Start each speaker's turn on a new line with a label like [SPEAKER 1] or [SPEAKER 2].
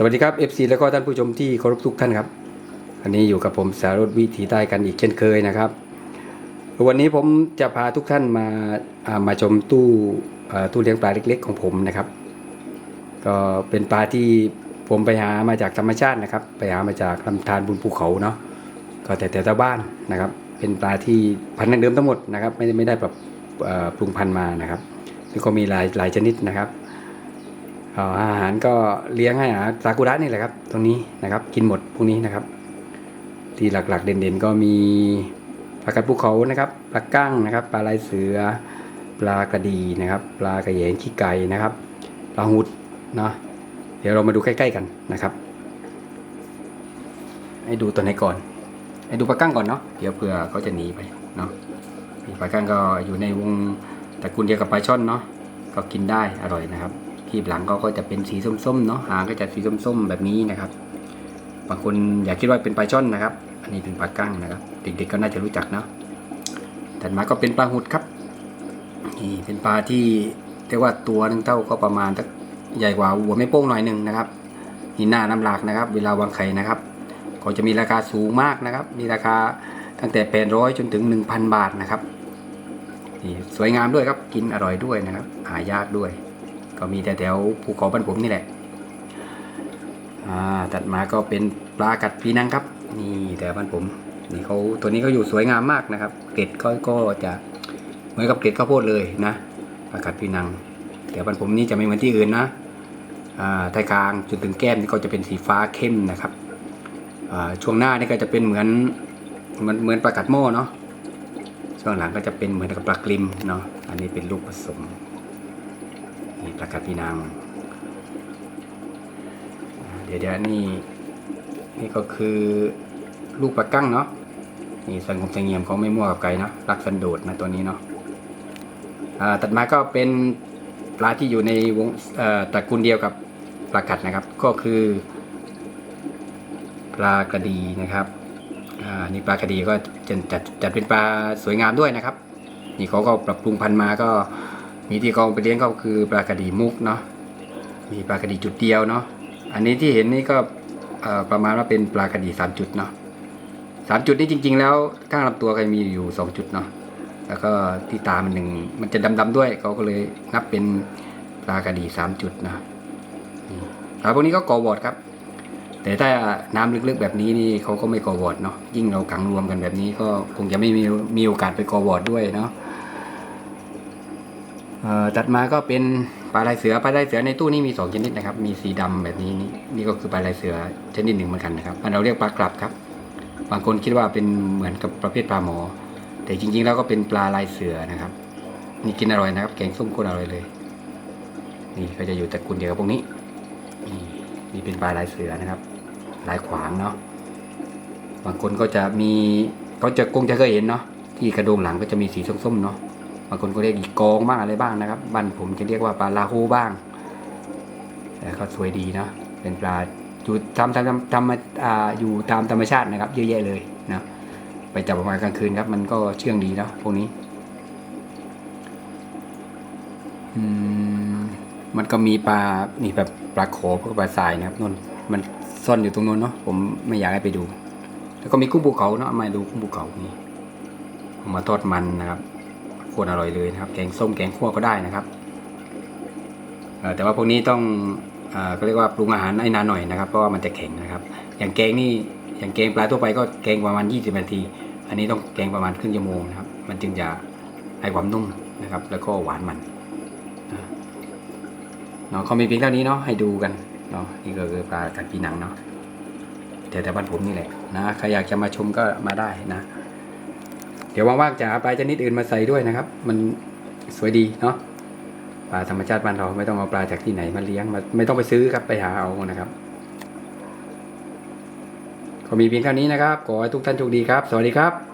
[SPEAKER 1] สวัสดีครับ FC แล้วก็ท่านผู้ชมที่เคารพทุกท่านครับ อันนี้อยู่กับผมสารถวิถีใต้กันอีกเช่นเคยนะครับ วันนี้ผมจะพาทุกท่านมาามาชมตู้ตู้เลี้ยงปลาเล็ก ๆ ของผมนะครับ ก็เป็นปลาที่ผมไปหามาจากธรรมชาตินะครับ ไปหามาจากลำธารบนภูเขาเนาะก็แต่แต่ละบ้านนะครับ เป็นปลาที่พันธุ์เดิมทั้งหมดนะครับ ไม่ได้ไม่ได้แบบปรุงพันธุ์มานะครับก็มีหลายหลายชนิดนะครับ อ่าอาหารก็เลี้ยงให้อาหารซากุระนี่แหละครับ ตรงนี้นะครับ กินหมดพวกนี้นะครับ ที่หลักๆเด่นๆ ก็มีปลากัดภูเขานะครับปลากั้งนะครับ ปลาลายเสือ ปลากระดีนะครับ ปลากระเหยงขี้ไก่นะครับปลาหุดเนาะเดี๋ยวเรามาดูใกล้ๆกันนะครับ ให้ดูตัวไหนก่อน ให้ดูปลากั้งก่อนเนาะเดี๋ยวเผื่อเขาจะหนีไปเนาะปลากั้งก็อยู่ในวงตระกูลเดียวกับปลาช่อนเนาะก็กินได้อร่อยนะครับ ครีบหลังเขาก็จะเป็นสีส้มๆเนาะหางก็จะสีส้มๆแบบนี้นะครับ บางคนอยากคิดว่าเป็นปลาช่อนนะครับ อันนี้เป็นปลากั้งนะครับ เด็กๆก็น่าจะรู้จักเนาะถัดมาก็เป็นปลาหุดครับนี่เป็นปลาที่เรียกว่าตัวหนึงเท่าก็ประมาณสักใหญ่กว่าหัวไม่โป้งหน่อยหนึ่งนะครับนี่หน้าน้ำหลากนะครับ เวลาวางไข่นะครับก็จะมีราคาสูงมากนะครับ มีราคาตั้งแต่แปดร้อยจนถึงหนึ่งพันบาทนะครับนี่สวยงามด้วยครับกินอร่อยด้วยนะครับ หายากด้วย ก็มีแต่แถวภูเขาบ้านผมนี่แหละอ่าตัดมาก็เป็นปลากัดปีนังครับ นี่แต่บ้านผมนี่เขาตัวนี้เขาอยู่สวยงามมากนะครับ เกล็ดก็ก็จะเหมือนกับเกล็ดข้าวโพดเลยนะปลากัดปีนัง แต่บ้านผมนี่จะไม่เหมือนที่อื่นนะอ่าไทยกลางจนถึงแก้มนี่ก็จะเป็นสีฟ้าเข้มนะครับอ่าช่วงหน้านี่ก็จะเป็นเหมือนเหมือนเหมือนปลากัดโม่เนาะช่วงหลังก็จะเป็นเหมือนกับปลากริมเนาะอันนี้เป็นลูกผสม นี่ปลากัดปีนังเดี๋ยวเดี๋ยวนี่นี่ก็คือลูกปลากั้งเนาะนี่สังบเสงี่ยมเขาไม่มั่วกับไก่เนาะรักสันโดษนะตัวนี้เนาะอ่าตัดมาก็เป็นปลาที่อยู่ในวงอ่ตระกูลเดียวกับปลากัดนะครับ ก็คือปลากระดีนะครับอ่านี่ปลากระดีก็จะจัดจัดเป็นปลาสวยงามด้วยนะครับ นี่เขาก็ปรับปรุงพันธุ์มาก็ มีที่เขาไปเลี้ยงก็คือปลากระดีมุกเนาะมีปลากระดีจุดเดียวเนาะอันนี้ที่เห็นนี่ก็ประมาณว่าเป็นปลากระดีสามจุดเนาะสามจุดนี่จริง ๆ แล้วข้างลำตัวก็มีอยู่สองจุดเนาะแล้วก็ที่ตามันหนึ่งมันจะดำๆด้วยเขาก็เลยนับเป็นปลากระดีสามจุดนะปลาพวกนี้ก็กอวอดครับ แต่ถ้าน้ำลึกๆแบบนี้นี่เขาก็ไม่กอวอดเนาะยิ่งเราขังรวมกันแบบนี้ก็คงจะไม่มีมีโอกาสไปกอวอดด้วยเนาะ ตัดมาก็เป็นปลาลายเสือปลาลายเสือในตู้นี้มีสองชนิดนะครับ มีสีดำแบบนี้นี่นี่ก็คือปลาลายเสือชนิดหนึ่งเหมือนกันนะครับเราเรียกปลากลับครับ บางคนคิดว่าเป็นเหมือนกับประเภทปลาหมอ แต่จริง ๆ แล้วก็เป็นปลาลายเสือนะครับ นี่กินอร่อยนะครับ แกงส้มก็อร่อยเลย นี่ก็จะอยู่ตระกูลเดียวกับพวกนี้นี่นี่เป็นปลาลายเสือนะครับ ลายขวางเนาะบางคนก็จะมีเขาจะคงจะเคยเห็นเนาะที่กระโดงหลังก็จะมีสีส้มๆเนาะ บางคนก็เรียกอีกกองบ้างอะไรบ้างนะครับบ้านผมจะเรียกว่าปลาลาฮูบ้าง แต่ก็สวยดีเนาะเป็นปลาอยู่ตามตามตามตามอยู่ตามธรรมชาตินะครับ เยอะแยะเลยนะไปจับออกมาณกลางคืนครับ มันก็เชื่องดีเนาะพวกนี้มันก็มีปลานี่แบบปลาโขพวกปลาทรายนะครับนนมันซ่อนอยู่ตรงนู้นเนาะผมไม่อยากให้ไปดู แล้วก็มีกุ้งภูเขาเนาะมาดูกุ้งภูเขานี่เอามาทอดมันนะครับ คตรอร่อยเลยนะครับ แกงส้มแกงขั่วก็ได้นะครับแต่ว่าพวกนี้ต้องก็เรียกว่าปรุงอาหารให้นานหน่อยนะครับเพราะว่ามันจะแข็งนะครับ อย่างแกงนี่อย่างแกงปลาทั่วไปก็แกงประมาณ 20 นาที อันนี้ต้องแกงประมาณครึ่งชั่วโมงนะครับ มันจึงจะให้ความนุ่มนะครับ แล้วก็หวานมันเนาะเขามีเพียงเท่านี้เนาะให้ดูกันเนาะนี่ก็คือปลากัดปีหนังเนาะแต่แต่บ้านผมนี่แหละนะใครอยากจะมาชมก็มาได้นะ ดี๋ยวว่างๆจะหาปลาชนิดอื่นมาใส่ด้วยนะครับ มันสวยดีเนาะปลาธรรมชาติบ้านเราไม่ต้องเอาปลาจากที่ไหนมาเลี้ยงมาไม่ต้องไปซื้อครับไปหาเอานะครับก็มีเพียงเท่านี้นะครับขอให้ทุกท่านโชคดีครับ สวัสดีครับ